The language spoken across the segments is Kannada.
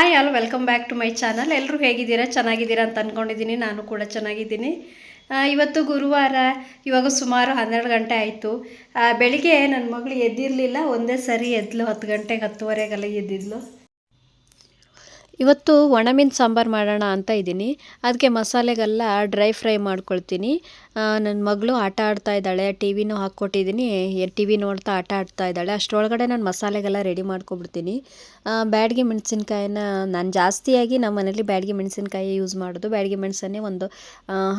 Hi all welcome back to my channel ಎಲ್ಲರೂ ಹೇಗಿದ್ದೀರಾ? ಚೆನ್ನಾಗಿದ್ದೀರಾ ಅಂತ ಅಂದ್ಕೊಂಡಿದ್ದೀನಿ ನಾನು ಕೂಡ ಚೆನ್ನಾಗಿದ್ದೀನಿ. ಇವತ್ತು ಗುರುವಾರ, ಇವಾಗ ಸುಮಾರು ಹನ್ನೆರಡು ಗಂಟೆ ಆಯಿತು. ಬೆಳಿಗ್ಗೆ ನನ್ನ ಮಗಳು ಎದ್ದಿರಲಿಲ್ಲ, ಒಂದೇ ಸರಿ ಎದ್ಲು, ಹತ್ತು ಗಂಟೆಗೆ ಹತ್ತುವರೆಗೆಲ್ಲ ಎದ್ದಿದ್ಲು. ಇವತ್ತು ಒಣಮೀನು ಸಾಂಬಾರು ಮಾಡೋಣ ಅಂತ ಇದ್ದೀನಿ. ಅದಕ್ಕೆ ಮಸಾಲೆಗೆಲ್ಲ ಡ್ರೈ ಫ್ರೈ ಮಾಡ್ಕೊಳ್ತೀನಿ. ನನ್ನ ಮಗಳು ಆಟ ಆಡ್ತಾ ಇದ್ದಾಳೆ. ಟಿ ವಿನೂ ಹಾಕ್ಕೊಟ್ಟಿದ್ದೀನಿ. ಟಿ ವಿ ನೋಡ್ತಾ ಆಟ ಆಡ್ತಾ ಇದ್ದಾಳೆ. ಅಷ್ಟರೊಳಗಡೆ ನಾನು ಮಸಾಲೆಗೆಲ್ಲ ರೆಡಿ ಮಾಡ್ಕೊಬಿಡ್ತೀನಿ. ಬ್ಯಾಡ್ಗೆ ಮೆಣಸಿನ್ಕಾಯಿನ ನಾನು ಜಾಸ್ತಿಯಾಗಿ ನಮ್ಮ ಮನೇಲಿ ಬ್ಯಾಡಗಿ ಮೆಣಸಿನ್ಕಾಯಿ ಯೂಸ್ ಮಾಡೋದು. ಬ್ಯಾಡಗಿ ಮೆಣಸನ್ನೇ ಒಂದು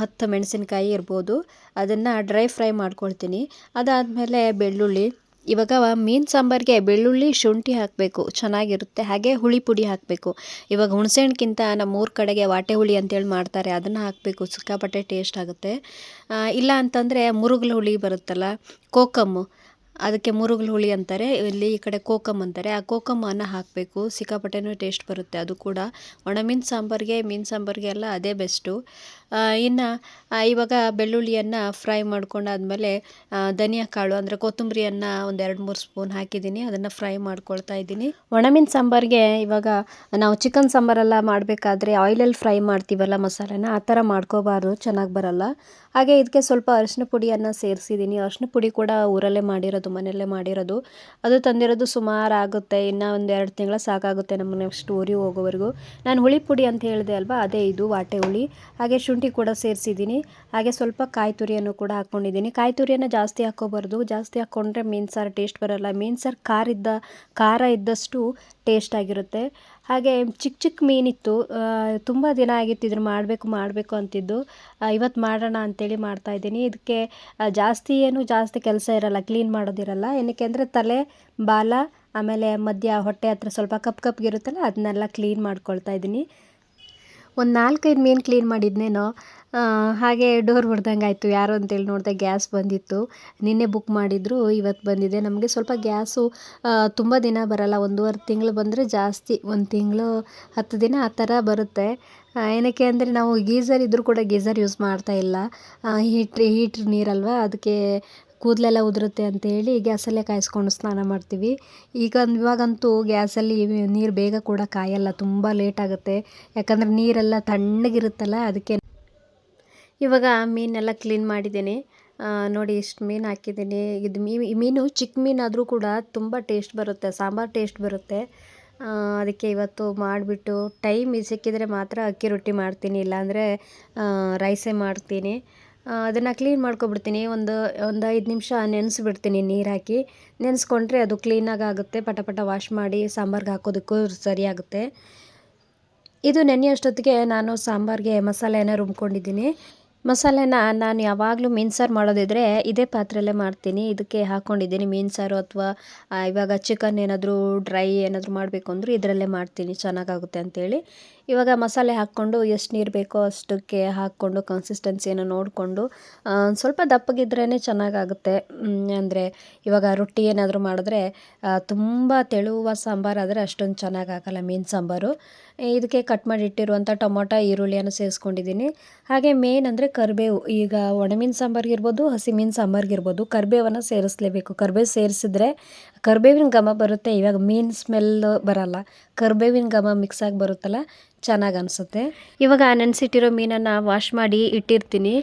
ಹತ್ತು ಮೆಣಸಿನ್ಕಾಯಿ ಇರ್ಬೋದು. ಅದನ್ನು ಡ್ರೈ ಫ್ರೈ ಮಾಡ್ಕೊಳ್ತೀನಿ. ಅದಾದಮೇಲೆ ಬೆಳ್ಳುಳ್ಳಿ ಇವಾಗ ಮೀನು ಸಾಂಬಾರಿಗೆ ಬೆಳ್ಳುಳ್ಳಿ ಶುಂಠಿ ಹಾಕಬೇಕು, ಚೆನ್ನಾಗಿರುತ್ತೆ. ಹಾಗೆ ಹುಳಿ ಪುಡಿ ಹಾಕಬೇಕು. ಇವಾಗ ಹುಣಸೆಹಣ್ಣಿಗಿಂತ ನಮ್ಮ ಊರ ಕಡೆಗೆ ವಾಟೆ ಹುಳಿ ಅಂತೇಳಿ ಮಾಡ್ತಾರೆ, ಅದನ್ನು ಹಾಕಬೇಕು. ಸಿಕ್ಕಾಪಟ್ಟೆ ಟೇಸ್ಟ್ ಆಗುತ್ತೆ. ಇಲ್ಲ ಅಂತಂದರೆ ಮುರುಗಲು ಹುಳಿ ಬರುತ್ತಲ್ಲ ಕೋಕಮ್ಮು ಅದಕ್ಕೆ ಮುರುಗಲು ಹುಳಿ ಅಂತಾರೆ. ಇಲ್ಲಿ ಈ ಕಡೆ ಕೋಕಮ್ ಅಂತಾರೆ. ಆ ಕೋಕಮ್ಮನ್ನು ಹಾಕಬೇಕು. ಸಿಕ್ಕಾಪಟ್ಟೆನೂ ಟೇಸ್ಟ್ ಬರುತ್ತೆ ಅದು ಕೂಡ. ಒಣ ಮೀನು ಸಾಂಬಾರಿಗೆ ಮೀನು ಸಾಂಬಾರಿಗೆ ಎಲ್ಲ ಅದೇ ಬೆಸ್ಟು ಇನ್ನು ಇವಾಗ ಬೆಳ್ಳುಳ್ಳಿಯನ್ನು ಫ್ರೈ ಮಾಡ್ಕೊಂಡಾದ್ಮೇಲೆ ಧನಿಯಾ ಕಾಳು ಅಂದರೆ ಕೊತ್ತಂಬರಿಯನ್ನು ಒಂದು ಎರಡು ಮೂರು ಸ್ಪೂನ್ ಹಾಕಿದ್ದೀನಿ. ಅದನ್ನು ಫ್ರೈ ಮಾಡ್ಕೊಳ್ತಾ ಇದ್ದೀನಿ. ಒಣಮೀನು ಸಾಂಬಾರಿಗೆ ಇವಾಗ ನಾವು ಚಿಕನ್ ಸಾಂಬಾರೆಲ್ಲ ಮಾಡಬೇಕಾದ್ರೆ ಆಯಿಲಲ್ಲಿ ಫ್ರೈ ಮಾಡ್ತೀವಲ್ಲ ಮಸಾಲೆನ, ಆ ಥರ ಮಾಡ್ಕೋಬಾರ್ದು, ಚೆನ್ನಾಗಿ ಬರಲ್ಲ. ಹಾಗೆ ಇದಕ್ಕೆ ಸ್ವಲ್ಪ ಅರಿಶಿನ ಪುಡಿಯನ್ನು ಸೇರಿಸಿದ್ದೀನಿ. ಅರಿಶಿನ ಪುಡಿ ಕೂಡ ಊರಲ್ಲೇ ಮಾಡಿರೋದು, ಮನೆಯಲ್ಲೇ ಮಾಡಿರೋದು. ಅದು ತಂದಿರೋದು ಸುಮಾರು ಆಗುತ್ತೆ, ಇನ್ನು ಒಂದು ಎರಡು ತಿಂಗಳು ಸಾಕಾಗುತ್ತೆ ನಮ್ಮ ನೆಕ್ಸ್ಟ್ ಊರಿಗೆ ಹೋಗೋವರೆಗೂ. ನಾನು ಹುಳಿ ಪುಡಿ ಅಂತ ಹೇಳಿದೆ ಅಲ್ವಾ, ಅದೇ ಇದು, ವಾಟೆ ಹುಳಿ. ಹಾಗೆ ಶುಂಠಿ ಕೂಡ ಸೇರಿಸಿದ್ದೀನಿ. ಹಾಗೆ ಸ್ವಲ್ಪ ಕಾಯಿ ತುರಿಯನ್ನು ಕೂಡ ಹಾಕ್ಕೊಂಡಿದ್ದೀನಿ. ಕಾಯಿ ತುರಿಯನ್ನು ಜಾಸ್ತಿ ಹಾಕ್ಕೋಬಾರ್ದು. ಜಾಸ್ತಿ ಹಾಕ್ಕೊಂಡ್ರೆ ಮೀನು ಸಾರು ಟೇಸ್ಟ್ ಬರಲ್ಲ. ಮೀನು ಸಾರು ಖಾರಿದ್ದ ಖಾರ ಇದ್ದಷ್ಟು ಟೇಸ್ಟ್ ಆಗಿರುತ್ತೆ. ಹಾಗೆ ಚಿಕ್ಕ ಚಿಕ್ಕ ಮೀನಿತ್ತು ತುಂಬ ದಿನ ಆಗಿತ್ತು ಇದ್ರ ಮಾಡಬೇಕು ಮಾಡಬೇಕು ಅಂತಿದ್ದು. ಇವತ್ತು ಮಾಡೋಣ ಅಂತೇಳಿ ಮಾಡ್ತಾಯಿದ್ದೀನಿ ಇದಕ್ಕೆ ಜಾಸ್ತಿ ಏನು ಜಾಸ್ತಿ ಕೆಲಸ ಇರಲ್ಲ, ಕ್ಲೀನ್ ಮಾಡೋದಿರಲ್ಲ ಏನಕ್ಕೆ ಅಂದರೆ ತಲೆ, ಬಾಲ, ಆಮೇಲೆ ಮಧ್ಯ ಹೊಟ್ಟೆ ಹತ್ರ ಸ್ವಲ್ಪ ಕಪ್ ಕಪ್ಗಿರುತ್ತಲ್ಲ ಅದನ್ನೆಲ್ಲ ಕ್ಲೀನ್ ಮಾಡ್ಕೊಳ್ತಾ ಇದ್ದೀನಿ. ಒಂದು ನಾಲ್ಕೈದು ಮೀನು ಕ್ಲೀನ್ ಮಾಡಿದ್ನೇನೋ ಹಾಗೆ ಡೋರ್ ಹೊಡೆದಂಗೆ ಆಯಿತು. ಯಾರು ಅಂತೇಳಿ ನೋಡಿದೆ ಗ್ಯಾಸ್ ಬಂದಿತ್ತು. ನಿನ್ನೆ ಬುಕ್ ಮಾಡಿದ್ರು ಇವತ್ತು ಬಂದಿದೆ. ನಮಗೆ ಸ್ವಲ್ಪ ಗ್ಯಾಸು ತುಂಬ ದಿನ ಬರಲ್ಲ. ಒಂದೂವರೆ ತಿಂಗಳು ಬಂದರೆ ಜಾಸ್ತಿ. ಒಂದು ತಿಂಗಳು, ಹತ್ತು ದಿನ ಆ ಥರ ಬರುತ್ತೆ. ಏನಕ್ಕೆ ಅಂದರೆ ನಾವು ಗೀಝರ್ ಇದ್ದರೂ ಕೂಡ ಗೀಝರ್ ಯೂಸ್ ಮಾಡ್ತಾ ಇಲ್ಲ. ಹೀಟ್ರ್ ಹೀಟ್ರ್ ನೀರಲ್ವಾ? ಅದಕ್ಕೆ ಕೂದಲೆಲ್ಲ ಉದುರುತ್ತೆ ಅಂತೇಳಿ ಗ್ಯಾಸಲ್ಲೇ ಕಾಯಿಸ್ಕೊಂಡು ಸ್ನಾನ ಮಾಡ್ತೀವಿ. ಈಗ ಇವಾಗಂತೂ ಗ್ಯಾಸಲ್ಲಿ ನೀರು ಬೇಗ ಕೂಡ ಕಾಯಲ್ಲ, ತುಂಬ ಲೇಟ್ ಆಗುತ್ತೆ. ಯಾಕಂದರೆ ನೀರೆಲ್ಲ ತಣ್ಣಗಿರುತ್ತಲ್ಲ, ಅದಕ್ಕೆ ಇವಾಗ ಮೀನೆಲ್ಲ ಕ್ಲೀನ್ ಮಾಡಿದ್ದೀನಿ. ನೋಡಿ ಇಷ್ಟು ಮೀನು ಹಾಕಿದ್ದೀನಿ. ಇದು ಮೀನು ಚಿಕ್ಕ ಮೀನಾದರೂ ಕೂಡ ತುಂಬ ಟೇಸ್ಟ್ ಬರುತ್ತೆ, ಸಾಂಬಾರು ಟೇಸ್ಟ್ ಬರುತ್ತೆ. ಅದಕ್ಕೆ ಇವತ್ತು ಮಾಡಿಬಿಟ್ಟು ಟೈಮ್ ಸಿಕ್ಕಿದರೆ ಮಾತ್ರ ಅಕ್ಕಿ ರೊಟ್ಟಿ ಮಾಡ್ತೀನಿ, ಇಲ್ಲಾಂದರೆ ರೈಸೇ ಮಾಡ್ತೀನಿ. ಅದನ್ನು ಕ್ಲೀನ್ ಮಾಡ್ಕೊಬಿಡ್ತೀನಿ. ಒಂದು ಒಂದು ಐದು ನಿಮಿಷ ನೆನೆಸ್ಬಿಡ್ತೀನಿ ನೀರು ಹಾಕಿ. ನೆನೆಸ್ಕೊಂಡ್ರೆ ಅದು ಕ್ಲೀನಾಗಿ ಆಗುತ್ತೆ ಪಟ ಪಟ ವಾಶ್ ಮಾಡಿ ಸಾಂಬಾರ್ಗೆ ಹಾಕೋದಕ್ಕೂ ಸರಿಯಾಗುತ್ತೆ. ಇದು ನೆನೆಯೋಷ್ಟೊತ್ತಿಗೆ ನಾನು ಸಾಂಬಾರಿಗೆ ಮಸಾಲೆನ ರುಬ್ಕೊಂಡಿದ್ದೀನಿ. ಮಸಾಲೆನ ನಾನು ಯಾವಾಗಲೂ ಮೀನು ಸಾರು ಮಾಡೋದಿದ್ರೆ ಇದೇ ಪಾತ್ರೆಯಲ್ಲೇ ಮಾಡ್ತೀನಿ. ಇದಕ್ಕೆ ಹಾಕ್ಕೊಂಡಿದ್ದೀನಿ ಮೀನು ಸಾರು ಅಥವಾ ಇವಾಗ ಚಿಕನ್ ಏನಾದರೂ ಡ್ರೈ ಏನಾದರೂ ಮಾಡಬೇಕು ಅಂದರೂ ಇದರಲ್ಲೇ ಮಾಡ್ತೀನಿ. ಚೆನ್ನಾಗಾಗುತ್ತೆ ಅಂತೇಳಿ. ಇವಾಗ ಮಸಾಲೆ ಹಾಕ್ಕೊಂಡು ಎಷ್ಟು ನೀರು ಬೇಕೋ ಅಷ್ಟಕ್ಕೆ ಹಾಕ್ಕೊಂಡು ಕನ್ಸಿಸ್ಟೆನ್ಸಿಯನ್ನು ನೋಡಿಕೊಂಡು ಸ್ವಲ್ಪ ದಪ್ಪಗಿದ್ರೇ ಚೆನ್ನಾಗಾಗುತ್ತೆ. ಅಂದರೆ ಇವಾಗ ರೊಟ್ಟಿ ಏನಾದರೂ ಮಾಡಿದ್ರೆ ತುಂಬ ತೆಳುವ ಸಾಂಬಾರಾದರೆ ಅಷ್ಟೊಂದು ಚೆನ್ನಾಗಾಗಲ್ಲ ಮೀನು ಸಾಂಬಾರು. ಇದಕ್ಕೆ ಕಟ್ ಮಾಡಿ ಇಟ್ಟಿರುವಂಥ ಟೊಮೊಟೊ, ಈರುಳ್ಳಿಯನ್ನು ಸೇರಿಸ್ಕೊಂಡಿದ್ದೀನಿ. ಹಾಗೆ ಮೇನ್ ಅಂದರೆ ಕರಿಬೇವು ಈಗ ಒಣಮೀನು ಸಾಂಬಾರಿಗಿರ್ಬೋದು ಹಸಿ ಮೀನು ಸಾಂಬಾರಿಗಿರ್ಬೋದು ಕರಿಬೇವನ್ನು ಸೇರಿಸ್ಲೇಬೇಕು. ಕರಿಬೇವು ಸೇರಿಸಿದ್ರೆ ಕರಿಬೇವಿನ ಘಮ ಬರುತ್ತೆ, ಇವಾಗ ಮೀನು ಸ್ಮೆಲ್ ಬರಲ್ಲ. ಕರ್ಬೇವಿನ ಘಮ ಮಿಕ್ಸ್ ಆಗಿ ಬರುತ್ತಲ್ಲ, ಚೆನ್ನಾಗಿ ಅನಿಸುತ್ತೆ. ಇವಾಗ ನೆನೆಸಿಟ್ಟಿರೋ ಮೀನನ್ನು ವಾಶ್ ಮಾಡಿ ಇಟ್ಟಿರ್ತೀನಿ.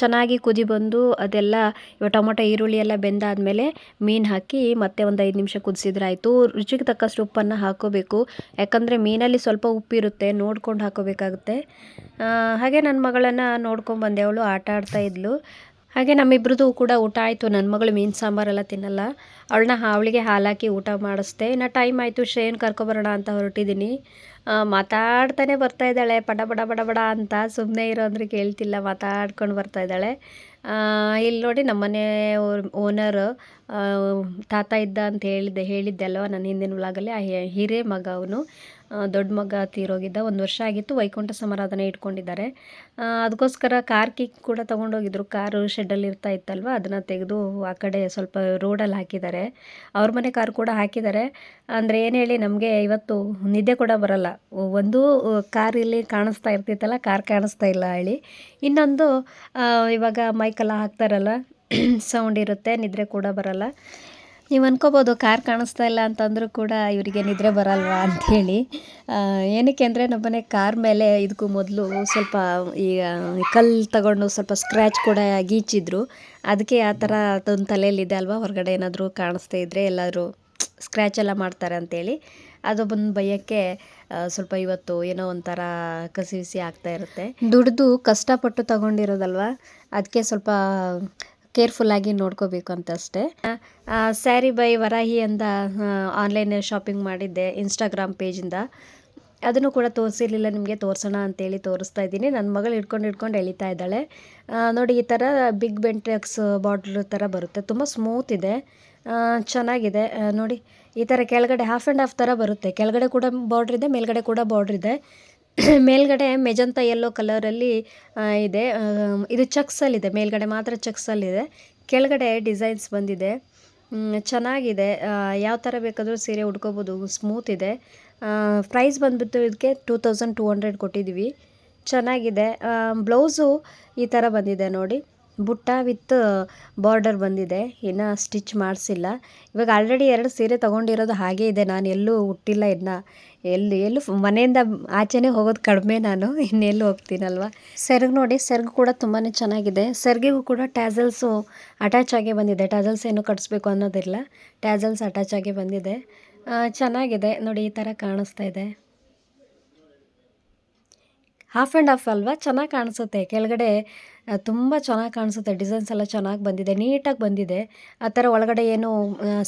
ಚೆನ್ನಾಗಿ ಕುದಿ ಬಂದು ಅದೆಲ್ಲ, ಇವಾಗ ಟೊಮೊಟೊ, ಈರುಳ್ಳಿ ಎಲ್ಲ ಬೆಂದಾದಮೇಲೆ ಮೀನು ಹಾಕಿ ಮತ್ತೆ ಒಂದು ಐದು ನಿಮಿಷ ಕುದಿಸಿದ್ರೆ ಆಯಿತು. ರುಚಿಗೆ ತಕ್ಕಷ್ಟು ಉಪ್ಪನ್ನು ಹಾಕೋಬೇಕು. ಯಾಕಂದರೆ ಮೀನಲ್ಲಿ ಸ್ವಲ್ಪ ಉಪ್ಪಿರುತ್ತೆ ನೋಡ್ಕೊಂಡು ಹಾಕೋಬೇಕಾಗುತ್ತೆ. ಹಾಗೆ ನನ್ನ ಮಗಳನ್ನು ನೋಡ್ಕೊಂಡು ಬಂದೆ, ಅವಳು ಆಟ ಆಡ್ತಾ ಇದ್ಲು. ಹಾಗೆ ನಮ್ಮಿಬ್ರದ್ದು ಕೂಡ ಊಟ ಆಯಿತು. ನನ್ನ ಮಗಳು ಮೀನು ಸಾಂಬಾರೆಲ್ಲ ತಿನ್ನಲ್ಲ. ಅವಳನ್ನ ಅವಳಿಗೆ ಹಾಲಾಕಿ ಊಟ ಮಾಡಿಸ್ದೆ. ಇನ್ನು ಟೈಮ್ ಆಯಿತು. ಶ್ರೇಯನ್ ಕರ್ಕೊಬರೋಣ ಅಂತ ಹೊರಟಿದ್ದೀನಿ ಮಾತಾಡ್ತಾನೆ ಬರ್ತಾ ಇದ್ದಾಳೆ. ಪಡ ಬಡ ಬಡ ಬಡ ಅಂತ ಸುಮ್ಮನೆ ಇರೋ ಅಂದರೆ ಕೇಳ್ತಿಲ್ಲ. ಮಾತಾಡ್ಕೊಂಡು ಬರ್ತಾ ಇದ್ದಾಳೆ. ಇಲ್ಲಿ ನೋಡಿ ನಮ್ಮನೆ ಓನರ್ ತಾತ ಇದ್ದ ಅಂತ ಹೇಳಿದ್ದೆ ಹೇಳಿದ್ದೆ ಅಲ್ವ? ನನ್ನ ಹಿಂದಿನ ವ್ಲಾಗಲ್ಲಿ ಆ ಹಿರೇ ಮಗ ಅವನು. ದೊಡ್ಡ ಮಗ ತೀರೋಗಿದ್ದ, ಒಂದು ವರ್ಷ ಆಗಿತ್ತು, ವೈಕುಂಠ ಸಮಾರಾಧನೆ ಇಟ್ಕೊಂಡಿದ್ದಾರೆ. ಅದಕ್ಕೋಸ್ಕರ ಕಾರ್ ಕಿಕ್ ಕೂಡ ತೊಗೊಂಡೋಗಿದ್ರು. ಕಾರು ಶೆಡ್ಡಲ್ಲಿ ಇರ್ತಾ ಇತ್ತಲ್ವ, ಅದನ್ನು ತೆಗೆದು ಆ ಕಡೆ ಸ್ವಲ್ಪ ರೋಡಲ್ಲಿ ಹಾಕಿದ್ದಾರೆ. ಅವ್ರ ಮನೆ ಕಾರ್ ಕೂಡ ಹಾಕಿದ್ದಾರೆ. ಅಂದರೆ ಏನು ಹೇಳಿ, ನಮಗೆ ಇವತ್ತು ನಿದ್ದೆ ಕೂಡ ಬರಲ್ಲ. ಒಂದು ಕಾರ್ ಇಲ್ಲಿ ಕಾಣಿಸ್ತಾ ಇರ್ತಿತ್ತಲ್ಲ, ಕಾರ್ ಕಾಣಿಸ್ತಾ ಇಲ್ಲ ಹೇಳಿ. ಇನ್ನೊಂದು ಇವಾಗ ಮೈಕೆಲ್ಲ ಹಾಕ್ತಾರಲ್ಲ ಸೌಂಡ್ ಇರುತ್ತೆ, ನಿದ್ರೆ ಕೂಡ ಬರಲ್ಲ. ನೀವು ಅನ್ಕೋಬೋದು ಕಾರ್ ಕಾಣಿಸ್ತಾ ಇಲ್ಲ ಅಂತಂದರೂ ಕೂಡ ಇವರಿಗೆ ನಿದ್ರೆ ಬರಲ್ವಾ ಅಂಥೇಳಿ ಏನಕ್ಕೆ ಅಂದರೆ ನಮ್ಮನೆ ಕಾರ್ ಮೇಲೆ ಇದಕ್ಕೂ ಮೊದಲು ಸ್ವಲ್ಪ ಈಗ ಕಲ್ಲು ತಗೊಂಡು ಸ್ವಲ್ಪ ಸ್ಕ್ರ್ಯಾಚ್ ಕೂಡ ಗೀಚಿದ್ರು. ಅದಕ್ಕೆ ಆ ಥರ ಅದೊಂದು ತಲೆಯಲ್ಲಿದೆ ಅಲ್ವಾ? ಹೊರಗಡೆ ಏನಾದರೂ ಕಾಣಿಸ್ತಾ ಇದ್ದರೆ ಎಲ್ಲಾದರೂ ಸ್ಕ್ರ್ಯಾಚ್ ಎಲ್ಲ ಮಾಡ್ತಾರೆ ಅಂತೇಳಿ ಅದು ಬಂದು ಭಯಕ್ಕೆ ಸ್ವಲ್ಪ ಇವತ್ತು ಏನೋ ಒಂಥರ ಕಸಿ ವಿಸಿ ಆಗ್ತಾ ಇರುತ್ತೆ. ದುಡ್ದು ಕಷ್ಟಪಟ್ಟು ತಗೊಂಡಿರೋದಲ್ವ? ಅದಕ್ಕೆ ಸ್ವಲ್ಪ ಕೇರ್ಫುಲ್ಲಾಗಿ ನೋಡ್ಕೋಬೇಕು ಅಂತ ಅಷ್ಟೇ ಸ್ಯಾರಿ ಬೈ ವರಾಹಿ ಅಂತ ಆನ್ಲೈನ್ ಶಾಪಿಂಗ್ ಮಾಡಿದ್ದೆ ಇನ್ಸ್ಟಾಗ್ರಾಮ್ ಪೇಜಿಂದ ಅದನ್ನು ಕೂಡ ತೋರಿಸಿರ್ಲಿಲ್ಲ, ನಿಮಗೆ ತೋರಿಸೋಣ ಅಂತೇಳಿ ತೋರಿಸ್ತಾ ಇದ್ದೀನಿ. ನನ್ನ ಮಗಳು ಹಿಡ್ಕೊಂಡು ಹಿಡ್ಕೊಂಡು ಎಳಿತಾ ಇದ್ದಾಳೆ. ನೋಡಿ, ಈ ಥರ ಬಿಗ್ ಬೆಂಟ್ರಕ್ಸ್ ಬಾಟ್ಲ್ ಥರ ಬರುತ್ತೆ. ತುಂಬ ಸ್ಮೂತ್ ಇದೆ. ಚೆನ್ನಾಗಿದೆ. ನೋಡಿ, ಈ ಥರ ಕೆಳಗಡೆ ಹಾಫ್ ಆ್ಯಂಡ್ ಹಾಫ್ ಥರ ಬರುತ್ತೆ. ಕೆಳಗಡೆ ಕೂಡ ಬಾರ್ಡ್ರ್ ಇದೆ, ಮೇಲ್ಗಡೆ ಕೂಡ ಬಾರ್ಡ್ರ್ ಇದೆ. ಮೇಲ್ಗಡೆ ಮೆಜಂತ ಯೆಲ್ಲೋ ಕಲರಲ್ಲಿ ಇದೆ. ಇದು ಚಕ್ಸಲ್ಲಿದೆ. ಮೇಲ್ಗಡೆ ಮಾತ್ರ ಚಕ್ಸಲ್ಲಿದೆ. ಕೆಳಗಡೆ ಡಿಸೈನ್ಸ್ ಬಂದಿದೆ. ಚೆನ್ನಾಗಿದೆ. ಯಾವ ಥರ ಬೇಕಾದರೂ ಸೀರೆ ಉಟ್ಕೋಬೋದು ಸ್ಮೂತ್ ಇದೆ. ಪ್ರೈಸ್ ಬಂದುಬಿಟ್ಟು ಇದಕ್ಕೆ ಟೂ ತೌಸಂಡ್ ಟೂ ಹಂಡ್ರೆಡ್ ಕೊಟ್ಟಿದ್ದೀವಿ ಚೆನ್ನಾಗಿದೆ. ಬ್ಲೌಸು ಈ ಥರ ಬಂದಿದೆ ನೋಡಿ. ಬುಟ್ಟ ವಿತ್ ಬಾರ್ಡರ್ ಬಂದಿದೆ. ಇನ್ನು ಸ್ಟಿಚ್ ಮಾಡಿಸಿಲ್ಲ. ಇವಾಗ ಆಲ್ರೆಡಿ ಎರಡು ಸೀರೆ ತೊಗೊಂಡಿರೋದು ಹಾಗೆ ಇದೆ. ನಾನು ಎಲ್ಲೂ ಹುಟ್ಟಿಲ್ಲ ಇನ್ನು. ಎಲ್ಲಿ, ಎಲ್ಲೂ ಮನೆಯಿಂದ ಆಚೆನೇ ಹೋಗೋದು ಕಡಿಮೆ ನಾನು. ಇನ್ನೆಲ್ಲೂ ಹೋಗ್ತೀನಲ್ವ? ಸೆರಗು ನೋಡಿ, ಸೆರಗು ಕೂಡ ತುಂಬಾ ಚೆನ್ನಾಗಿದೆ. ಸೆರ್ಗಿಗೂ ಕೂಡ ಟ್ಯಾಸಲ್ಸು ಅಟ್ಯಾಚ್ ಆಗೇ ಬಂದಿದೆ. ಟ್ಯಾಸಲ್ಸ್ ಏನು ಕಟ್ಸ್ಬೇಕು ಅನ್ನೋದಿಲ್ಲ. ಟ್ಯಾಸಲ್ಸ್ ಅಟ್ಯಾಚ್ ಆಗೇ ಬಂದಿದೆ. ಚೆನ್ನಾಗಿದೆ. ನೋಡಿ, ಈ ಥರ ಕಾಣಿಸ್ತಾ ಇದೆ. ಹಾಫ್ ಆ್ಯಂಡ್ ಹಾಫ್ ಅಲ್ವಾ? ಚೆನ್ನಾಗಿ ಕಾಣಿಸುತ್ತೆ. ಕೆಳಗಡೆ ತುಂಬ ಚೆನ್ನಾಗಿ ಕಾಣಿಸುತ್ತೆ. ಡಿಸೈನ್ಸ್ ಎಲ್ಲ ಚೆನ್ನಾಗಿ ಬಂದಿದೆ. ನೀಟಾಗಿ ಬಂದಿದೆ. ಆ ಥರ ಒಳಗಡೆ ಏನು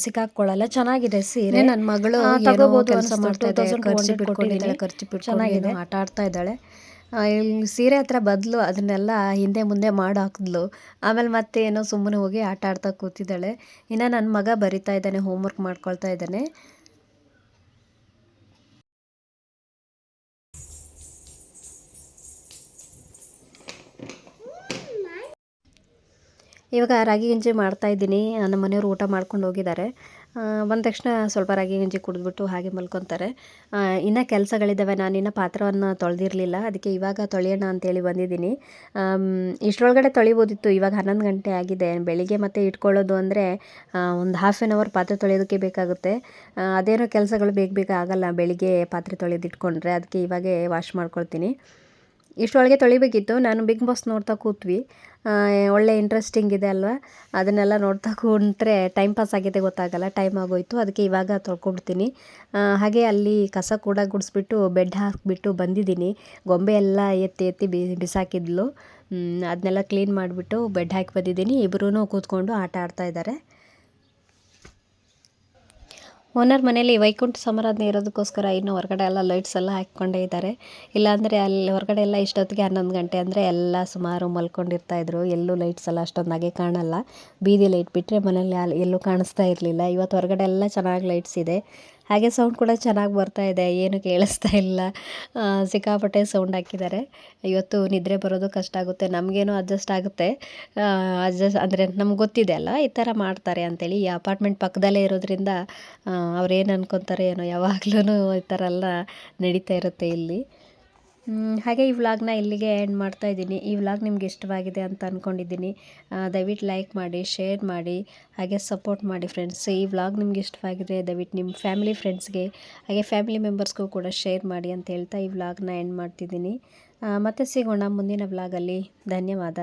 ಸಿಕ್ಕಾಕೊಳ್ಳಲ್ಲ ಚೆನ್ನಾಗಿದೆ ಸೀರೆ. ನನ್ನ ಮಗಳು ತಗೋಬೋದು ಕೆಲಸ ಮಾಡ್ತಾ ಇದ್ದಾಳೆ ಖರ್ಚು ಚೆನ್ನಾಗಿದೆ. ಆಟ ಆಡ್ತಾ ಇದ್ದಾಳೆ. ಸೀರೆ ಹತ್ರ ಬದಲು ಅದನ್ನೆಲ್ಲ ಹಿಂದೆ ಮುಂದೆ ಮಾಡಿ ಹಾಕಿದ್ಲು. ಆಮೇಲೆ ಮತ್ತೆ ಏನೋ ಸುಮ್ಮನೆ ಹೋಗಿ ಆಟ ಆಡ್ತಾ ಕೂತಿದ್ದಾಳೆ. ಇನ್ನು ನನ್ನ ಮಗ ಬರಿತಾ ಇದ್ದಾನೆ ಹೋಮ್ವರ್ಕ್ ಮಾಡ್ಕೊಳ್ತಾ ಇದ್ದಾನೆ. ಇವಾಗ ರಾಗಿ ಗಂಜಿ ಮಾಡ್ತಾಯಿದ್ದೀನಿ ನಮ್ಮ ಮನೆಯವರು ಊಟ ಮಾಡ್ಕೊಂಡು ಹೋಗಿದ್ದಾರೆ. ಬಂದ ತಕ್ಷಣ ಸ್ವಲ್ಪ ರಾಗಿ ಗಂಜಿ ಕುಡಿದ್ಬಿಟ್ಟು ಹಾಗೆ ಮಲ್ಕೊತಾರೆ. ಇನ್ನೂ ಕೆಲಸಗಳಿದ್ದಾವೆ ನಾನು ಇನ್ನೂ ಪಾತ್ರವನ್ನು ತೊಳೆದಿರಲಿಲ್ಲ. ಅದಕ್ಕೆ ಇವಾಗ ತೊಳೆಯೋಣ ಅಂತೇಳಿ ಬಂದಿದ್ದೀನಿ. ಇಷ್ಟರೊಳಗಡೆ ತೊಳಿಬೋದಿತ್ತು. ಇವಾಗ ಹನ್ನೊಂದು ಗಂಟೆ ಆಗಿದೆ. ಬೆಳಿಗ್ಗೆ ಮತ್ತೆ ಇಟ್ಕೊಳ್ಳೋದು ಅಂದರೆ ಒಂದು ಹಾಫ್ ಆನ್ ಅವರ್ ಪಾತ್ರೆ ತೊಳೆಯೋದಕ್ಕೆ ಬೇಕಾಗುತ್ತೆ. ಅದೇನೋ ಕೆಲಸಗಳು ಬೇಗ ಬೇಗ ಆಗಲ್ಲ. ಬೆಳಿಗ್ಗೆ ಪಾತ್ರೆ ತೊಳೆಯೋದು ಇಟ್ಕೊಂಡ್ರೆ ಅದಕ್ಕೆ ಇವಾಗೇ ವಾಶ್ ಮಾಡ್ಕೊಳ್ತೀನಿ. ಇಷ್ಟರೊಳಗೆ ತೊಳಿಬೇಕಿತ್ತು. ನಾನು ಬಿಗ್ ಬಾಸ್ ನೋಡ್ತಾ ಕೂತ್ವಿ. ಒಳ್ಳೆ ಇಂಟ್ರೆಸ್ಟಿಂಗ್ ಇದೆ ಅಲ್ವಾ? ಅದನ್ನೆಲ್ಲ ನೋಡ್ತಾ ಕೂತ್ರೆ ಟೈಮ್ ಪಾಸ್ ಆಗಿದೆ ಗೊತ್ತಾಗಲ್ಲ. ಟೈಮ್ ಆಗೋಯ್ತು. ಅದಕ್ಕೆ ಇವಾಗ ತೊಳ್ಕೊಬಿಡ್ತೀನಿ ಹಾಗೆ ಅಲ್ಲಿ ಕಸ ಕೂಡ ಗುಡಿಸ್ಬಿಟ್ಟು ಬೆಡ್ ಹಾಕಿಬಿಟ್ಟು ಬಂದಿದ್ದೀನಿ. ಗೊಂಬೆ ಎಲ್ಲ ಎತ್ತಿ ಎತ್ತಿ ಬಿಸಾಕಿದ್ಲು. ಅದನ್ನೆಲ್ಲ ಕ್ಲೀನ್ ಮಾಡಿಬಿಟ್ಟು ಬೆಡ್ ಹಾಕಿ ಬಂದಿದ್ದೀನಿ. ಇಬ್ಬರೂ ಕೂತ್ಕೊಂಡು ಆಟ ಆಡ್ತಾ ಇದ್ದಾರೆ. ಓನರ್ ಮನೇಲಿ ವೈಕುಂಠ ಸಮಾರಾಧನೆ ಇರೋದಕ್ಕೋಸ್ಕರ ಇನ್ನು ಹೊರಗಡೆ ಎಲ್ಲ ಲೈಟ್ಸ್ ಎಲ್ಲ ಹಾಕ್ಕೊಂಡೇ ಇದ್ದಾರೆ. ಇಲ್ಲಾಂದರೆ ಅಲ್ಲಿ ಹೊರಗಡೆ ಎಲ್ಲ ಇಷ್ಟೊತ್ತಿಗೆ ಹನ್ನೊಂದು ಗಂಟೆ ಅಂದರೆ ಎಲ್ಲ ಸುಮಾರು ಮಲ್ಕೊಂಡಿರ್ತಾಯಿದ್ರು ಎಲ್ಲೂ ಲೈಟ್ಸ್ ಎಲ್ಲ ಅಷ್ಟೊಂದಾಗೆ ಕಾಣಲ್ಲ. ಬೀದಿ ಲೈಟ್ ಬಿಟ್ಟರೆ ಮನೇಲಿ ಎಲ್ಲೂ ಕಾಣಿಸ್ತಾ ಇರಲಿಲ್ಲ. ಇವತ್ತು ಹೊರಗಡೆ ಎಲ್ಲ ಚೆನ್ನಾಗಿ ಲೈಟ್ಸ್ ಇದೆ. ಹಾಗೆ ಸೌಂಡ್ ಕೂಡ ಚೆನ್ನಾಗಿ ಬರ್ತಾ ಇದೆ, ಏನು ಕೇಳಿಸ್ತಾ ಇಲ್ಲ. ಸಿಕ್ಕಾಪಟ್ಟೆ ಸೌಂಡ್ ಹಾಕಿದ್ದಾರೆ. ಇವತ್ತು ನಿದ್ರೆ ಬರೋದು ಕಷ್ಟ ಆಗುತ್ತೆ, ನಮಗೇನೋ ಅಡ್ಜಸ್ಟ್ ಆಗುತ್ತೆ. ಅಡ್ಜಸ್ಟ್ ಅಂದರೆ ನಮ್ಗೆ ಗೊತ್ತಿದೆ ಅಲ್ಲ, ಈ ಥರ ಮಾಡ್ತಾರೆ ಅಂತೇಳಿ. ಈ ಅಪಾರ್ಟ್ಮೆಂಟ್ ಪಕ್ಕದಲ್ಲೇ ಇರೋದ್ರಿಂದ ಅವ್ರೇನು ಅನ್ಕೊತಾರೆ ಏನೋ ಯಾವಾಗ್ಲೂ ಈ ಥರ ಎಲ್ಲ ನಡೀತಾ ಇರುತ್ತೆ ಇಲ್ಲಿ. ಹಾಗೆ ಈ ವ್ಲಾಗ್ನ ಇಲ್ಲಿಗೆ ಎಂಡ್ ಮಾಡ್ತಾ ಇದ್ದೀನಿ. ಈ ವ್ಲಾಗ್ ನಿಮ್ಗೆ ಇಷ್ಟವಾಗಿದೆ ಅಂತ ಅಂದ್ಕೊಂಡಿದ್ದೀನಿ ದಯವಿಟ್ಟು ಲೈಕ್ ಮಾಡಿ ಶೇರ್ ಮಾಡಿ, ಹಾಗೆ ಸಪೋರ್ಟ್ ಮಾಡಿ ಫ್ರೆಂಡ್ಸ್ ಈ ವ್ಲಾಗ್ ನಿಮ್ಗೆ ಇಷ್ಟವಾಗಿದೆ, ದಯವಿಟ್ಟು ನಿಮ್ಮ ಫ್ಯಾಮಿಲಿ ಫ್ರೆಂಡ್ಸ್ಗೆ ಹಾಗೆ ಫ್ಯಾಮಿಲಿ ಮೆಂಬರ್ಸ್ಗೂ ಕೂಡ ಶೇರ್ ಮಾಡಿ ಅಂತ ಹೇಳ್ತಾ ಈ ವ್ಲಾಗ್ನ ಎಂಡ್ ಮಾಡ್ತಿದ್ದೀನಿ. ಮತ್ತೆ ಸಿಗೋಣ ಮುಂದಿನ ವ್ಲಾಗಲ್ಲಿ ಧನ್ಯವಾದ.